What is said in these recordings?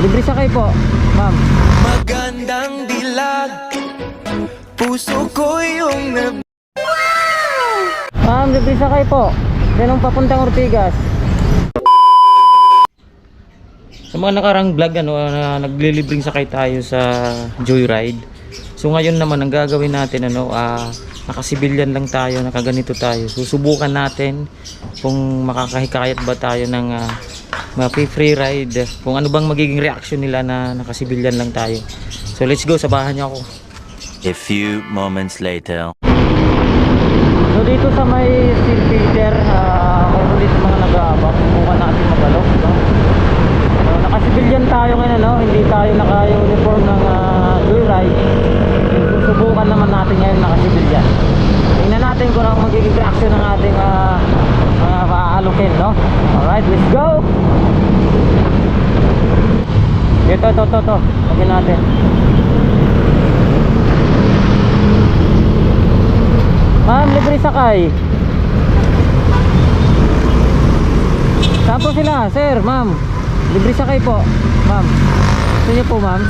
Libre sakay po, ma'am. Magandang dilag Puso ko yung nab Ma'am, libre sakay po. Ganun papuntang Ortigas. Sa mga nakarang vlog, ano, na naglilibreng sakay tayo sa Joyride. So ngayon naman, ang gagawin natin, ano, ah, nakasibilyan lang tayo, nakaganito tayo. Susubukan natin kung makakahikayat ba tayo ng ah, mga free ride. Kung ano bang magiging reaction nila na nakasibilyan lang tayo. So let's go, sabahan niyo ako. A few moments later. So dito sa may St. Peter, uh, mayroon dito mga nag-aabang. Subukan natin magalok. No? So, nakasibilyan tayo ngayon, ano? hindi tayo naka-uniform ng uh, joyride. Susubukan naman natin ngayon nakasibilyan. Tingnan natin kung ano magiging reaction ng ating uh, mga maaalokin. No? Alright, let's go! Ito, ito, ito. Lagyan natin. Ma'am, libre sakay. Po sila? Sir, ma'am. Libre sakay po. Ma'am. Gusto niyo po, ma'am?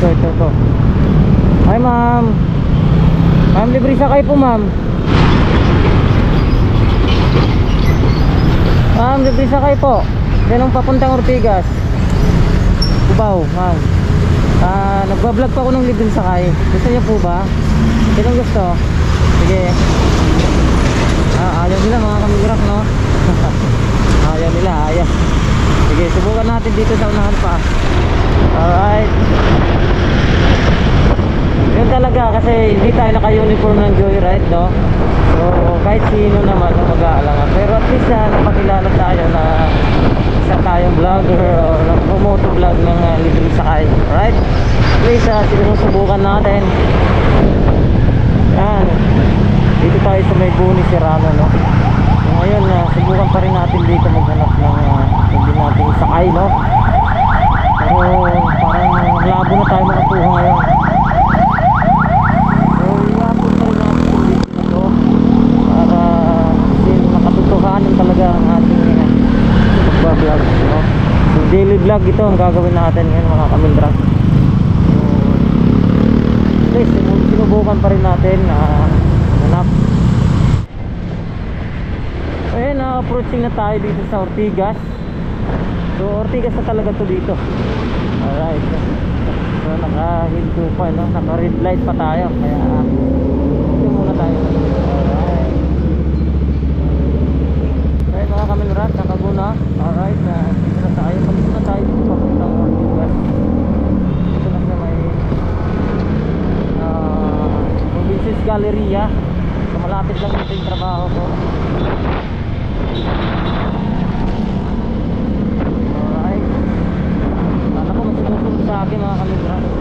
Ito, ito, ito. Hi, ma'am. Ma'am, libre sakay po, ma'am. Ma'am, libre sakay po. Ganong papuntang Ortigas. Cubao, ma'am. Ah, nagbablog pa ako ng libreng sakay. Gusto niyo po ba? Sinong gusto? Sige. Ah, ayaw nila mga kamigraf, no? ayaw nila, ayaw. Sige, subukan natin dito sa unahan pa. Alright. Yun talaga kasi hindi tayo naka-uniform ng joyride, no? So, kahit sino naman ang mag-aalangan. Pero at least na napakilala tayo na isa tayong vlogger o nag-promote vlog ng uh, libreng sakay. Alright? Please, uh, sinusubukan natin. Yan. Dito tayo sa may Buni Serrano, no? So, ngayon, uh, subukan pa rin natin dito maghanap ng uh, hindi natin sakay, no? Pero parang labo na tayo makakuha ngayon. Vlog ito ang gagawin natin ngayon mga kamindrak. So, guys, sinubukan pa rin natin na hanap. Ayun, na approaching na tayo dito sa Ortigas. So, Ortigas na talaga to dito. Alright. So, naka-hinto pa, no? Naka-red light pa tayo. Kaya, dito muna tayo. Galleria so malapit lang dito yung trabaho ko. Alright. Sana ko masusunod sa akin mga kamigrado